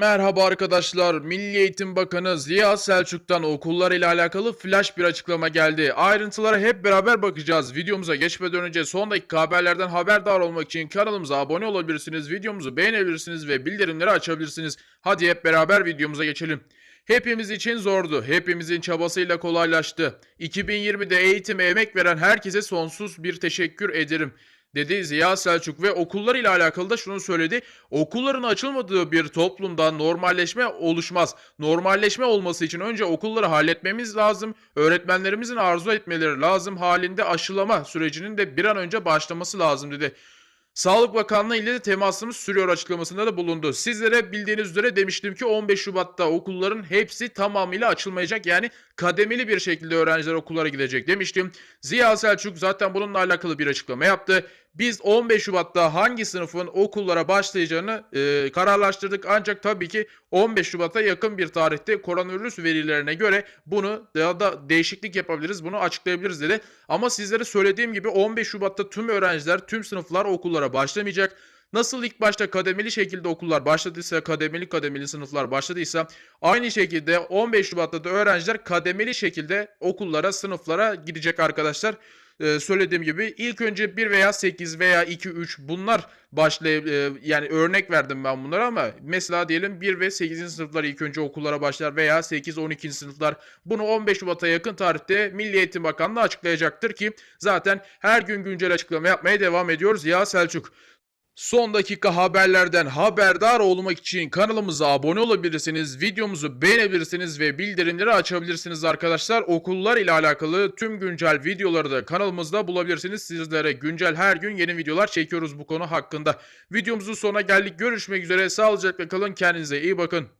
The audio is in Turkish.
Merhaba arkadaşlar. Milli Eğitim Bakanı Ziya Selçuk'tan okullar ile alakalı flash bir açıklama geldi. Ayrıntılara hep beraber bakacağız. Videomuza geçmeden önce son dakika haberlerden haberdar olmak için kanalımıza abone olabilirsiniz, videomuzu beğenebilirsiniz ve bildirimleri açabilirsiniz. Hadi hep beraber videomuza geçelim. Hepimiz için zordu. Hepimizin çabasıyla kolaylaştı. 2020'de eğitime emek veren herkese sonsuz bir teşekkür ederim dedi Ziya Selçuk ve okullar ile alakalı da şunu söyledi. Okulların açılmadığı bir toplumda normalleşme oluşmaz. Normalleşme olması için önce okulları halletmemiz lazım. Öğretmenlerimizin arzu etmeleri lazım. Halinde aşılama sürecinin de bir an önce başlaması lazım dedi. Sağlık Bakanlığı ile de temasımız sürüyor açıklamasında da bulundu. Sizlere bildiğiniz üzere demiştim ki 15 Şubat'ta okulların hepsi tamamıyla açılmayacak. Yani kademeli bir şekilde öğrenciler okullara gidecek demiştim. Ziya Selçuk zaten bununla alakalı bir açıklama yaptı. Biz 15 Şubat'ta hangi sınıfın okullara başlayacağını e, kararlaştırdık. Ancak tabii ki 15 Şubat'a yakın bir tarihte koronavirüs verilerine göre bunu daha da değişiklik yapabiliriz. Bunu açıklayabiliriz dedi. Ama sizlere söylediğim gibi 15 Şubat'ta tüm öğrenciler, tüm sınıflar okullara başlamayacak. Nasıl ilk başta kademeli şekilde okullar başladıysa, kademeli kademeli sınıflar başladıysa aynı şekilde 15 Şubat'ta da öğrenciler kademeli şekilde okullara, sınıflara gidecek arkadaşlar. Ee, söylediğim gibi ilk önce 1 veya 8 veya 2 3 bunlar başlay e, yani örnek verdim ben bunlara ama mesela diyelim 1 ve 8. sınıflar ilk önce okullara başlar veya 8 12. sınıflar bunu 15 Şubat'a yakın tarihte Milli Eğitim Bakanlığı açıklayacaktır ki zaten her gün güncel açıklama yapmaya devam ediyoruz ya Selçuk. Son dakika haberlerden haberdar olmak için kanalımıza abone olabilirsiniz, videomuzu beğenebilirsiniz ve bildirimleri açabilirsiniz arkadaşlar. Okullar ile alakalı tüm güncel videoları da kanalımızda bulabilirsiniz. Sizlere güncel her gün yeni videolar çekiyoruz bu konu hakkında. Videomuzun sonuna geldik. Görüşmek üzere. Sağlıcakla kalın. Kendinize iyi bakın.